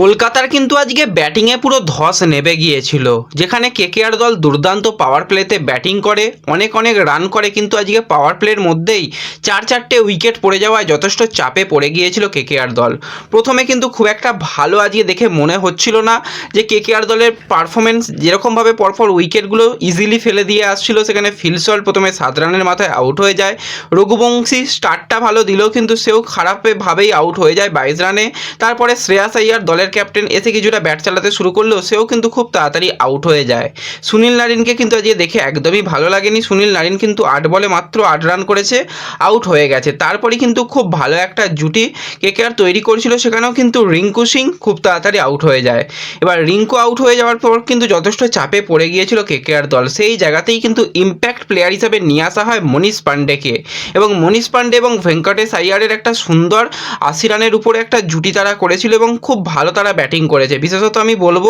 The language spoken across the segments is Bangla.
কলকাতার কিন্তু আজকে ব্যাটিংয়ে পুরো ধস নেবে গিয়েছিল। যেখানে কেকেআর দল দুর্দান্ত পাওয়ার প্লেতে ব্যাটিং করে, অনেক অনেক রান করে কিন্তু আজকে পাওয়ার প্লের মধ্যেই চার চারটে উইকেট পড়ে যাওয়ায় যথেষ্ট চাপে পড়ে গিয়েছিল কেকেআর দল। প্রথমে কিন্তু খুব একটা ভালো আজকে দেখে মনে হচ্ছিল না যে কেকেআর দলের পারফরমেন্স যেরকমভাবে পরপর উইকেটগুলো ইজিলি ফেলে দিয়ে আসছিল, সেখানে ফিলসল প্রথমে সাত রানের মাথায় আউট হয়ে যায়। রঘুবংশী স্টার্টটা ভালো দিলেও কিন্তু সেও খারাপভাবেই আউট হয়ে যায় বাইশ রানে। তারপরে শ্রেয়াস আইয়ার দলের ক্যাপ্টেন এসে কিছুটা ব্যাট চালাতে শুরু করলেও সেও কিন্তু খুব তাড়াতাড়ি আউট হয়ে যায়। সুনীল নারিনকে কিন্তু আজকে দেখে একদমই ভালো লাগেনি। সুনীল নারিন কিন্তু আট বলে মাত্র আট রান করেছে আউট হয়ে গেছে। তারপরে কিন্তু খুব ভালো একটা জুটি কেকেআর তৈরি করেছিল, সেখানেও কিন্তু রিঙ্কু সিং খুব তাড়াতাড়ি আউট হয়ে যায়। এবার রিঙ্কু আউট হয়ে যাওয়ার পর কিন্তু যথেষ্ট চাপে পড়ে গিয়েছিল কেকেআর দল। সেই জায়গাতেই কিন্তু ইম্প্যাক্ট প্লেয়ার হিসাবে নিয়ে আসা হয় মনীষ পান্ডেকে। এবং মনীষ পান্ডে এবং ভেঙ্কটেশ আইয়ারের একটা সুন্দর আশি রানের উপরে একটা জুটি তারা করেছিল এবং খুব ভালো তারা ব্যাটিং করেছে। বিশেষত আমি বলব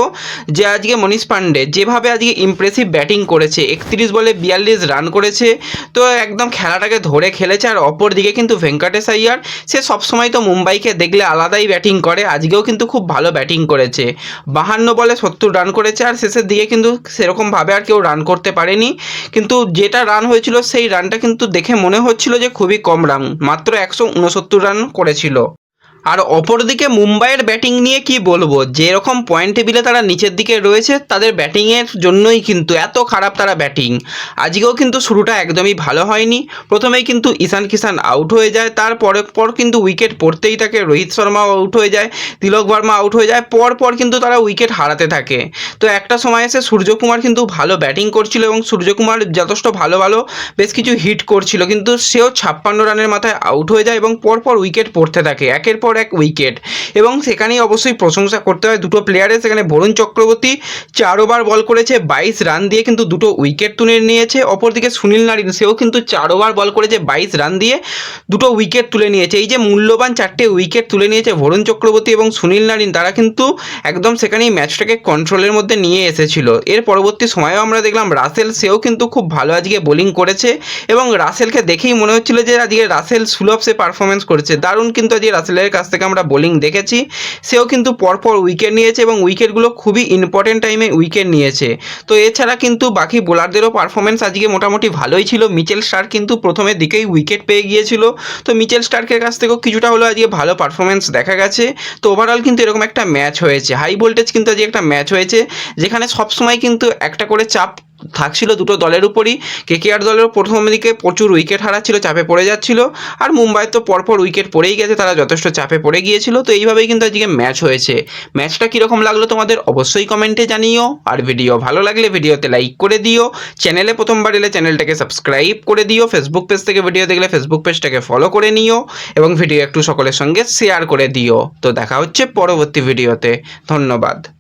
যে আজকে মনীষ পান্ডে যেভাবে আজকে ইমপ্রেসিভ ব্যাটিং করেছে, একত্রিশ বলে বিয়াল্লিশ রান করেছে, তো একদম খেলাটাকে ধরে খেলেছে আর অপর দিকে কিন্তু ভেঙ্কটেশ আইয়ার, সে সবসময় তো মুম্বাইকে দেখলে আলাদাই ব্যাটিং করে, আজকেও কিন্তু খুব ভালো ব্যাটিং করেছে। বাহান্ন বলে সত্তর রান করেছে আর শেষের দিকে কিন্তু সেরকমভাবে আর কেউ রান করতে পারেনি। কিন্তু যেটা রান হয়েছিল সেই রানটা কিন্তু দেখে মনে হচ্ছিল যে খুবই কম রান মাত্র একশো উনসত্তর রান করেছিল। আর অপরদিকে মুম্বাইয়ের ব্যাটিং নিয়ে কি বলব? যেরকম পয়েন্ট টেবিলে তারা নিচের দিকে রয়েছে, তাদের ব্যাটিংয়ের জন্যই কিন্তু এত খারাপ তারা ব্যাটিং। আজকেও কিন্তু শুরুটা একদমই ভালো হয়নি। প্রথমেই কিন্তু ঈশান কিষান আউট হয়ে যায়, তারপরে পর কিন্তু উইকেট পড়তেই থাকে। রোহিত শর্মাও আউট হয়ে যায়, তিলক বর্মা আউট হয়ে যায়, পর পর কিন্তু তারা উইকেট হারাতে থাকে। তো একটা সময় এসে সূর্যকুমার কিন্তু ভালো ব্যাটিং করছিল এবং সূর্যকুমার যথেষ্ট ভালো ভালো বেশ কিছু হিট করছিল, কিন্তু সেও ছাপ্পান্ন রানের মাথায় আউট হয়ে যায় এবং পরপর উইকেট পড়তে থাকে। একের পর এক উইকেট। এবং সেখানেই অবশ্যই প্রশংসা করতে হয় দুটো প্লেয়ারের সেখানে বরুণ চক্রবর্তী চার ওভার বল করেছে, বাইশ রান দিয়ে কিন্তু দুটো উইকেট তুলে নিয়েছে। অপরদিকে সুনীল নারিন, সেও কিন্তু চার ওভার বল করেছে, বাইশ রান দিয়ে দুটো উইকেট তুলে নিয়েছে। এই যে মূল্যবান চারটে উইকেট তুলে নিয়েছে বরুণ চক্রবর্তী এবং সুনীল নারিন, তারা কিন্তু একদম সেখানেই ম্যাচটাকে কন্ট্রোলের মধ্যে নিয়ে এসেছিল। এর পরবর্তী সময়েও আমরা দেখলাম, রাসেল সেও কিন্তু খুব ভালো আজকে বোলিং করেছে। এবং রাসেলকে দেখেই মনে হচ্ছিল যে আজকে রাসেল সুলভ সে পারফরমেন্স করেছে। দারুণ কিন্তু আজকে রাসেলের কাছ থেকে আমরা বোলিং দেখেছি। সেও কিন্তু পরপর উইকেট নিয়েছে এবং উইকেটগুলো খুবই ইম্পর্টেন্ট টাইমে উইকেট নিয়েছে। তো এছাড়া কিন্তু বাকি বোলারদেরও পারফরমেন্স আজকে মোটামুটি ভালোই ছিল। মিচেল স্টার কিন্তু প্রথমের দিকেই উইকেট পেয়ে গিয়েছিল। তো মিচেল স্টার্কের কাছ থেকেও কিছুটা হলো আজকে ভালো পারফরমেন্স দেখা গেছে। তো ওভারঅল কিন্তু এরকম একটা ম্যাচ হয়েছে। হাই ভোল্টেজ কিন্তু আজকে একটা ম্যাচ হয়েছে, যেখানে সবসময় কিন্তু একটা করে চাপ থাকছিল দুটো দলের উপরই। কেকেআর দলের প্রথম দিকে প্রচুর উইকেট হারাচ্ছিল, চাপে পড়ে যাচ্ছিল। আর মুম্বাই তো পরপর উইকেট পড়েই গেছে, তারা যথেষ্ট চাপে পড়ে গিয়েছিল। তো এইভাবেই কিন্তু আজকে ম্যাচ হয়েছে। ম্যাচটা কীরকম লাগল তোমাদের অবশ্যই কমেন্টে জানিও। আর ভিডিও ভালো লাগলে ভিডিওতে লাইক করে দিও। চ্যানেলে প্রথমবার এলে চ্যানেলটাকে সাবস্ক্রাইব করে দিও। ফেসবুক পেজ থেকে ভিডিও দেখলে ফেসবুক পেজটাকে ফলো করে নিও। এবং ভিডিও একটু সকলের সঙ্গে শেয়ার করে দিও। তো দেখা হচ্ছে পরবর্তী ভিডিওতে ধন্যবাদ।